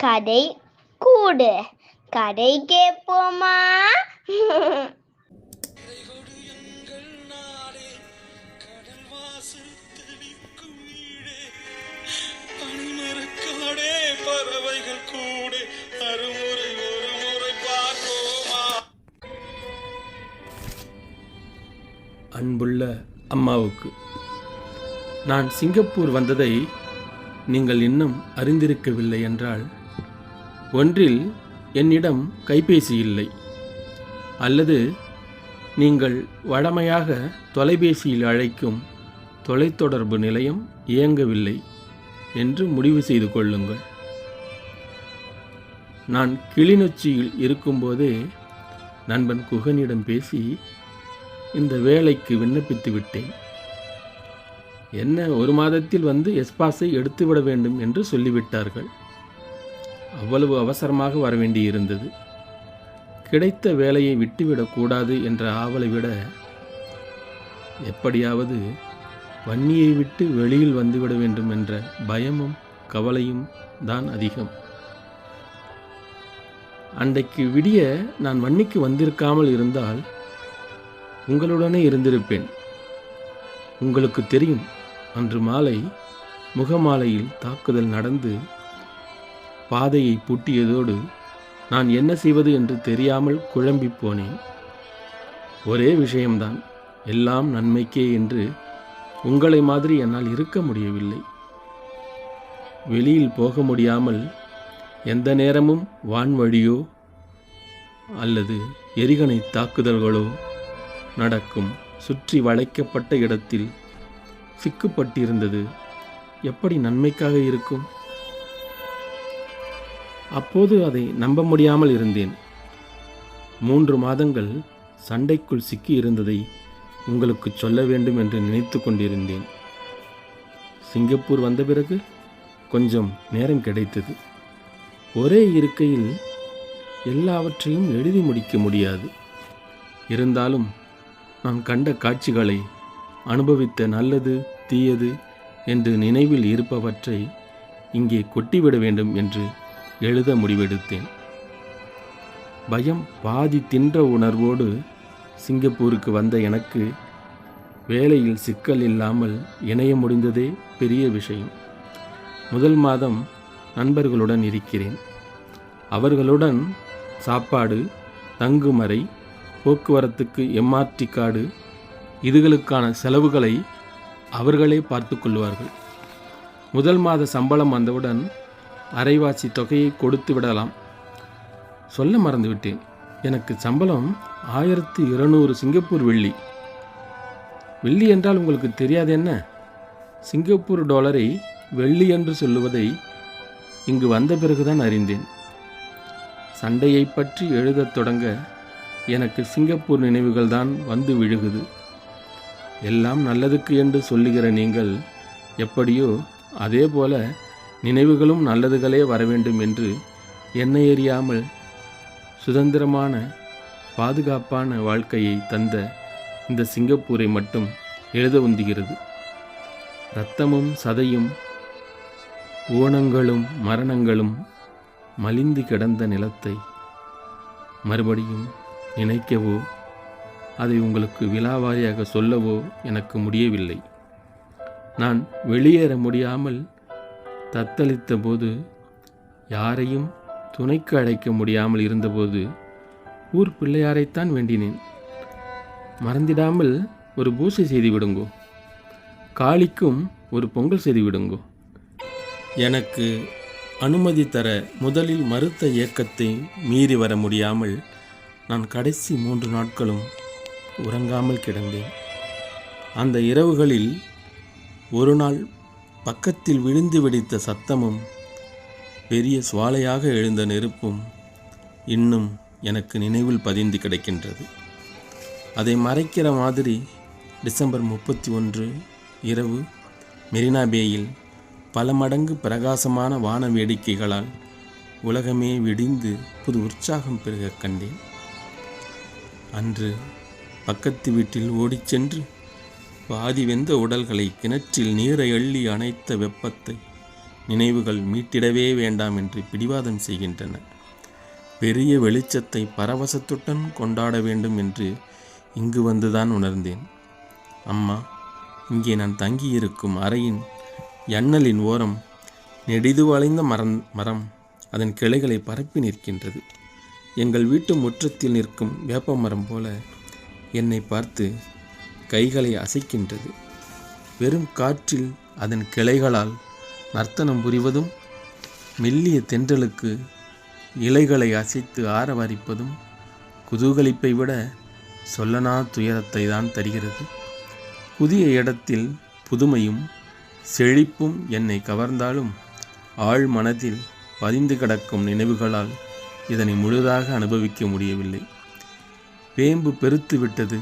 கதை கூடு. கதை கேட்போமா? பறவைகள் கூட ஒரு முறை பார்ப்போமா அன்புள்ள அம்மாவுக்கு நான் சிங்கப்பூர் வந்ததை நீங்கள் இன்னும் அறிந்திருக்கவில்லை என்றால் ஒன்றில் என்னிடம் கைபேசி இல்லை. அல்லது நீங்கள் வழமையாக தொலைபேசியில் அழைக்கும் தொலைத்தொடர்பு நிலையம் இயங்கவில்லை என்று முடிவு செய்து கொள்ளுங்கள். நான் கிளிநொச்சியில் இருக்கும்போதே நண்பன் குகனிடம் பேசி இந்த வேலைக்கு விண்ணப்பித்து விட்டேன். என்ன ஒரு மாதத்தில் வந்து எஸ்பாஸை எடுத்துவிட வேண்டும் என்று சொல்லிவிட்டார்கள். அவ்வளவு அவசரமாக வரவேண்டியிருந்தது. கிடைத்த வேலையை விட்டுவிடக்கூடாது என்ற ஆவலை விட எப்படியாவது வன்னியை விட்டு வெளியில் வந்துவிட வேண்டும் என்ற பயமும் கவலையும் தான் அதிகம். அன்றைக்கு விடிய நான் வன்னிக்கு வந்திருக்காமல் இருந்தால் உங்களுடனே இருந்திருப்பேன். உங்களுக்கு தெரியும் அன்று மாலை முகமாலையில் தாக்குதல் நடந்து பாதையை பூட்டியதோடு நான் என்ன செய்வது என்று தெரியாமல் குழம்பி போனேன். ஒரே விஷயம்தான் எல்லாம் நன்மைக்கே என்று உங்களை மாதிரி என்னால் இருக்க முடியவில்லை. வெளியில் போக முடியாமல் எந்த நேரமும் வான்வழியோ அல்லது எரிகணை தாக்குதல்களோ நடக்கும். சுற்றி வளைக்கப்பட்ட இடத்தில் சிக்குப்பட்டிருந்தது. எப்படி நன்மைக்காக இருக்கும்? அப்போது அதை நம்ப முடியாமல் இருந்தேன். மூன்று மாதங்கள் சண்டைக்குள் சிக்கி இருந்ததை உங்களுக்கு சொல்ல வேண்டும் என்று நினைத்து கொண்டிருந்தேன். சிங்கப்பூர் வந்த பிறகு கொஞ்சம் நேரம் கிடைத்தது. ஒரே இருக்கையில் எல்லாவற்றையும் எழுதி முடிக்க முடியாது. இருந்தாலும் நான் கண்ட காட்சிகளை அனுபவித்த நல்லது தீயது என்று நினைவில் இருப்பவற்றை இங்கே கொட்டிவிட வேண்டும் என்று எழுத முடிவெடுத்தேன். பயம் பாதி தின்ற உணர்வோடு சிங்கப்பூருக்கு வந்த எனக்கு வேலையில் சிக்கல் இல்லாமல் இணைய முடிந்ததே பெரிய விஷயம். முதல் மாதம் நண்பர்களுடன் இருக்கிறேன். அவர்களுடன் சாப்பாடு தங்குமறை போக்குவரத்துக்கு எம்ஆர்டி கார்டு இதுகளுக்கான செலவுகளை அவர்களே பார்த்து கொள்வார்கள். முதல் மாத சம்பளம் வந்தவுடன் அரைவாசி தொகையை கொடுத்து விடலாம். சொல்ல மறந்துவிட்டேன். எனக்கு சம்பளம் ஆயிரத்து இருநூறு சிங்கப்பூர் வெள்ளி. வெள்ளி என்றால் உங்களுக்கு தெரியாது என்ன? சிங்கப்பூர் டாலரை வெள்ளி என்று சொல்லுவதை இங்கு வந்த பிறகுதான் அறிந்தேன். சண்டையை பற்றி எழுதத் தொடங்க எனக்கு சிங்கப்பூர் நினைவுகள் தான் வந்து விழுகுது. எல்லாம் நல்லதுக்கு என்று சொல்லுகிற நீங்கள் எப்படியோ அதே போல நினைவுகளும் நல்லதுகளே வரவேண்டும் என்று என்னை எறியாமல் சுதந்திரமான பாதுகாப்பான வாழ்க்கையை தந்த இந்த சிங்கப்பூரை மட்டும் எழுத உந்துகிறது. இரத்தமும் சதையும் ஊனங்களும் மரணங்களும் மலிந்து கிடந்த நிலத்தை மறுபடியும் நினைக்கவோ அதை உங்களுக்கு விலாவாரியாக சொல்லவோ எனக்கு முடியவில்லை. நான் வெளியேற முடியாமல் தத்தளித்த போது யாரையும் துணைக்கு அழைக்க முடியாமல் இருந்தபோது ஊர் பிள்ளையாரைத்தான் வேண்டினேன். மறந்திடாமல் ஒரு பூசை செய்து விடுங்கோ. காளிக்கும் ஒரு பொங்கல் செய்து விடுங்கோ. எனக்கு அனுமதி தர முதலில் மறுத்த இயக்கத்தை மீறி வர முடியாமல் நான் கடைசி மூன்று நாட்களும் உறங்காமல் கிடந்தேன். அந்த இரவுகளில் ஒரு நாள் பக்கத்தில் விழுந்து வெடித்த சத்தமும் பெரிய சுவாலையாக எழுந்த நெருப்பும் இன்னும் எனக்கு நினைவில் பதிந்து கிடக்கின்றது. அதை மறைக்கிற மாதிரி டிசம்பர் முப்பத்தி ஒன்று இரவு மெரினா பேயில் பல மடங்கு பிரகாசமான வான வேடிக்கைகளால் உலகமே விடிந்து புது உற்சாகம் பெருகக் கண்டேன். அன்று பக்கத்து வீட்டில் ஓடிச் சென்று பாதி வெந்த உடல்களை கிணற்றில் நீரை அள்ளி அணைத்த வெப்பத்தை நினைவுகள் மீட்டிடவே வேண்டாம் என்று பிடிவாதம் செய்கின்றன. பெரிய வெளிச்சத்தை பரவசத்துடன் கொண்டாட வேண்டும் என்று இங்கு வந்துதான் உணர்ந்தேன். அம்மா இங்கே நான் தங்கியிருக்கும் அறையின் எண்ணலின் ஓரம் நெடிது வளைந்த மரம் மரம் அதன் கிளைகளை பரப்பி நிற்கின்றது. எங்கள் வீட்டு முற்றத்தில் நிற்கும் வேப்ப மரம் போல என்னை பார்த்து கைகளை அசைக்கின்றது. வெறும் காற்றில் அதன் கிளைகளால் நர்த்தனம் புரிவதும் மெல்லிய தென்றலுக்கு இலைகளை அசைத்து ஆரவாரிப்பதும் குதூகலிப்பை விட சொல்லனா துயரத்தை தான் தருகிறது. புதிய இடத்தில் புதுமையும் செழிப்பும் என்னை கவர்ந்தாலும் ஆழ் மனதில் பதிந்து கிடக்கும் நினைவுகளால் இதனை முழுதாக அனுபவிக்க முடியவில்லை. வேம்பு பெருத்து விட்டது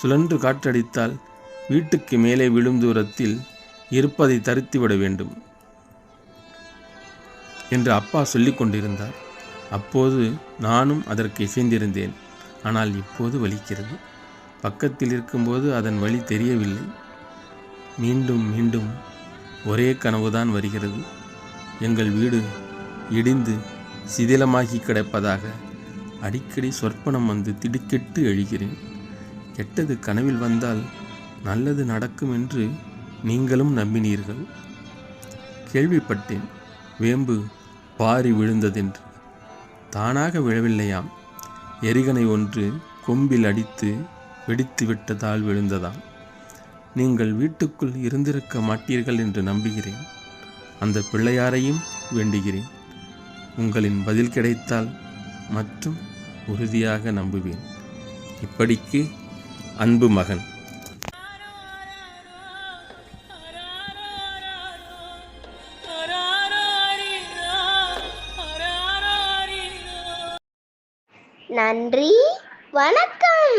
சுழன்று காற்றடித்தால் வீட்டுக்கு மேலே விழும் தூரத்தில் இருப்பதை தருத்திவிட வேண்டும் என்று அப்பா சொல்லிக் கொண்டிருந்தார். அப்போது நானும் அதற்கு இசைந்திருந்தேன். ஆனால் இப்போது வலிக்கிறது. பக்கத்தில் இருக்கும்போது அதன் வழி தெரியவில்லை. மீண்டும் மீண்டும் ஒரே கனவுதான் வருகிறது. எங்கள் வீடு இடிந்து சிதிலமாகி கிடப்பதாக அடிக்கடி சொற்பனம் வந்து திடுக்கிட்டு எழுகிறேன். கெட்டது கனவில் வந்தால் நல்லது நடக்கும் என்று நீங்களும் நம்பினீர்கள். கேள்விப்பட்டேன். வேம்பு பாரி விழுந்ததென்று. தானாக விழவில்லையாம். எரிகனை ஒன்று கொம்பில் அடித்து வெடித்து விட்டதால் விழுந்ததாம். நீங்கள் வீட்டுக்குள் இருந்திருக்க மாட்டீர்கள் என்று நம்புகிறேன். அந்த பிள்ளையாரையும் வேண்டுகிறேன். உங்களின் பதில் கிடைத்தால் மற்றும் உறுதியாக நம்புவேன். இப்படிக்கு அன்பு மகன். நன்றி வணக்கம்.